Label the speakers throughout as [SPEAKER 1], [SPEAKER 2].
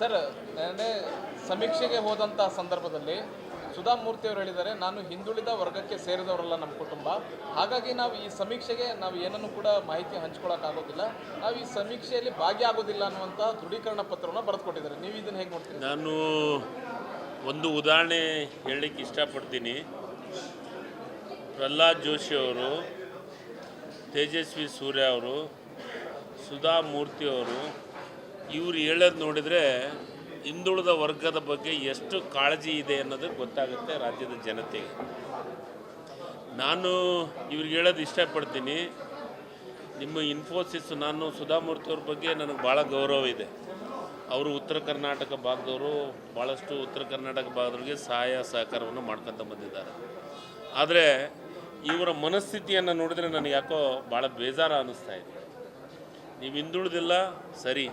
[SPEAKER 1] Sir ಅಂದರೆ ಸಮೀಕ್ಷೆಗೆ ಹೋದಂಥ ಸಂದರ್ಭದಲ್ಲಿ ಸುಧಾಮೂರ್ತಿ ಅವರು ಹೇಳಿದ್ದಾರೆ, ನಾನು ಹಿಂದುಳಿದ ವರ್ಗಕ್ಕೆ ಸೇರಿದವರಲ್ಲ ನಮ್ಮ ಕುಟುಂಬ. ಹಾಗಾಗಿ ನಾವು ಈ ಸಮೀಕ್ಷೆಗೆ ನಾವು ಏನನ್ನು ಕೂಡ ಮಾಹಿತಿ ಹಂಚ್ಕೊಳ್ಳೋಕ್ಕಾಗೋದಿಲ್ಲ ನಾವು ಈ ಸಮೀಕ್ಷೆಯಲ್ಲಿ ಭಾಗಿಯಾಗೋದಿಲ್ಲ ಅನ್ನುವಂಥ ದೃಢೀಕರಣ ಪತ್ರವನ್ನು ಬರೆದುಕೊಟ್ಟಿದ್ದಾರೆ. ನೀವು ಇದನ್ನು ಹೇಗೆ ನೋಡ್ತೀರಿ?
[SPEAKER 2] ನಾನು ಒಂದು ಉದಾಹರಣೆ ಹೇಳಲಿಕ್ಕೆ ಇಷ್ಟಪಡ್ತೀನಿ. ಪ್ರಹ್ಲಾದ್ ಜೋಶಿ ಅವರು, ತೇಜಸ್ವಿ ಸೂರ್ಯ ಅವರು, ಸುಧಾ ಮೂರ್ತಿ ಅವರು ಇವ್ರು ಹೇಳೋದು ನೋಡಿದರೆ ಹಿಂದುಳಿದ ವರ್ಗದ ಬಗ್ಗೆ ಎಷ್ಟು ಕಾಳಜಿ ಇದೆ ಅನ್ನೋದು ಗೊತ್ತಾಗುತ್ತೆ ರಾಜ್ಯದ ಜನತೆಗೆ. ನಾನು ಇವ್ರಿಗೆ ಹೇಳೋದು ಇಷ್ಟಪಡ್ತೀನಿ. ನಿಮ್ಮ ಇನ್ಫೋಸಿಸ್ ನಾನು ಸುಧಾಮೂರ್ತಿಯವ್ರ ಬಗ್ಗೆ ನನಗೆ ಭಾಳ ಗೌರವ ಇದೆ. ಅವರು ಉತ್ತರ ಕರ್ನಾಟಕ ಭಾಗದವರು ಭಾಳಷ್ಟು ಉತ್ತರ ಕರ್ನಾಟಕ ಭಾಗದವ್ರಿಗೆ ಸಹಾಯ ಸಹಕಾರವನ್ನು ಮಾಡ್ಕೊತ ಬಂದಿದ್ದಾರೆ. ಆದರೆ ಇವರ ಮನಸ್ಥಿತಿಯನ್ನು ನೋಡಿದರೆ ನನಗೆ ಯಾಕೋ ಭಾಳ ಬೇಜಾರ ಅನ್ನಿಸ್ತಾ ಇದೆ. ನೀವು ಹಿಂದುಳಿದಿಲ್ಲ, ಸರಿ.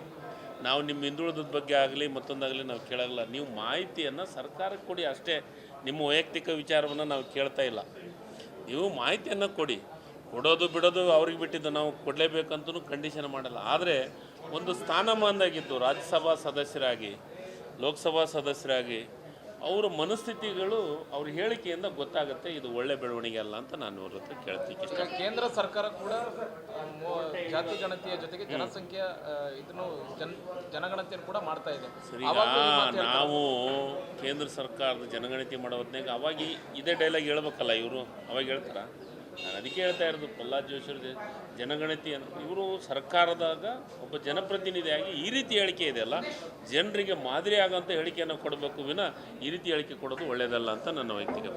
[SPEAKER 2] ನಾವು ನಿಮ್ಮ ಹಿಂದುಳಿದ ಬಗ್ಗೆ ಆಗಲಿ ಮತ್ತೊಂದಾಗಲಿ ನಾವು ಕೇಳಲ್ಲ. ನೀವು ಮಾಹಿತಿಯನ್ನು ಸರ್ಕಾರಕ್ಕೆ ಕೊಡಿ ಅಷ್ಟೇ. ನಿಮ್ಮ ವೈಯಕ್ತಿಕ ವಿಚಾರವನ್ನು ನಾವು ಕೇಳ್ತಾ ಇಲ್ಲ. ನೀವು ಮಾಹಿತಿಯನ್ನು ಕೊಡಿ. ಕೊಡೋದು ಬಿಡೋದು ಅವ್ರಿಗೆ ಬಿಟ್ಟಿದ್ದು ನಾವು ಕೊಡಲೇಬೇಕಂತೂ ಕಂಡೀಷನ್ ಮಾಡಲ್ಲ. ಆದರೆ ಒಂದು ಸ್ಥಾನಮಾನದಾಗಿದ್ದು ರಾಜ್ಯಸಭಾ ಸದಸ್ಯರಾಗಿ, ಲೋಕಸಭಾ ಸದಸ್ಯರಾಗಿ ಅವರ ಮನಸ್ಥಿತಿಗಳು ಅವ್ರ ಹೇಳಿಕೆಯಿಂದ ಗೊತ್ತಾಗುತ್ತೆ ಇದು ಒಳ್ಳೆ ಬೆಳವಣಿಗೆ ಅಲ್ಲ ಅಂತ ನಾನು ಅವ್ರ ಹತ್ರ
[SPEAKER 1] ಕೇಳ್ತೀನಿ. ಕೇಂದ್ರ ಸರ್ಕಾರ ಕೂಡ ಜಾತಿ ಗಣತಿಯ ಜೊತೆಗೆ ಜನಸಂಖ್ಯೆ ಇದನ್ನು ಜನ ಜನಗಣತಿಯನ್ನು ಕೂಡ ಮಾಡ್ತಾ ಇದೆ.
[SPEAKER 2] ಸರಿ. ನಾವು ಕೇಂದ್ರ ಸರ್ಕಾರದ ಜನಗಣತಿ ಮಾಡೋ ಹೊತ್ನಾಗ ಅವಾಗ ಇದೇ ಡೈಲಾಗ್ ಹೇಳ್ಬೇಕಲ್ಲ ಇವರು? ಅವಾಗ ಹೇಳ್ತಾರ? ನಾನು ಅದಕ್ಕೆ ಹೇಳ್ತಾ ಇರೋದು, ಪ್ರಹ್ಲಾದ್ ಜೋಶಿ ಜನಗಣತಿ ಅಂತ ಇವರು ಸರ್ಕಾರದಾಗ ಒಬ್ಬ ಜನಪ್ರತಿನಿಧಿಯಾಗಿ ಈ ರೀತಿ ಹೇಳಿಕೆ ಇದೆಯಲ್ಲ ಜನರಿಗೆ ಮಾದರಿ ಆಗೋಂಥ ಹೇಳಿಕೆಯನ್ನು ಕೊಡಬೇಕು ವಿನ ಈ ರೀತಿ ಹೇಳಿಕೆ ಕೊಡೋದು ಒಳ್ಳೆಯದಲ್ಲ ಅಂತ ನನ್ನ ವೈಯಕ್ತಿಕ.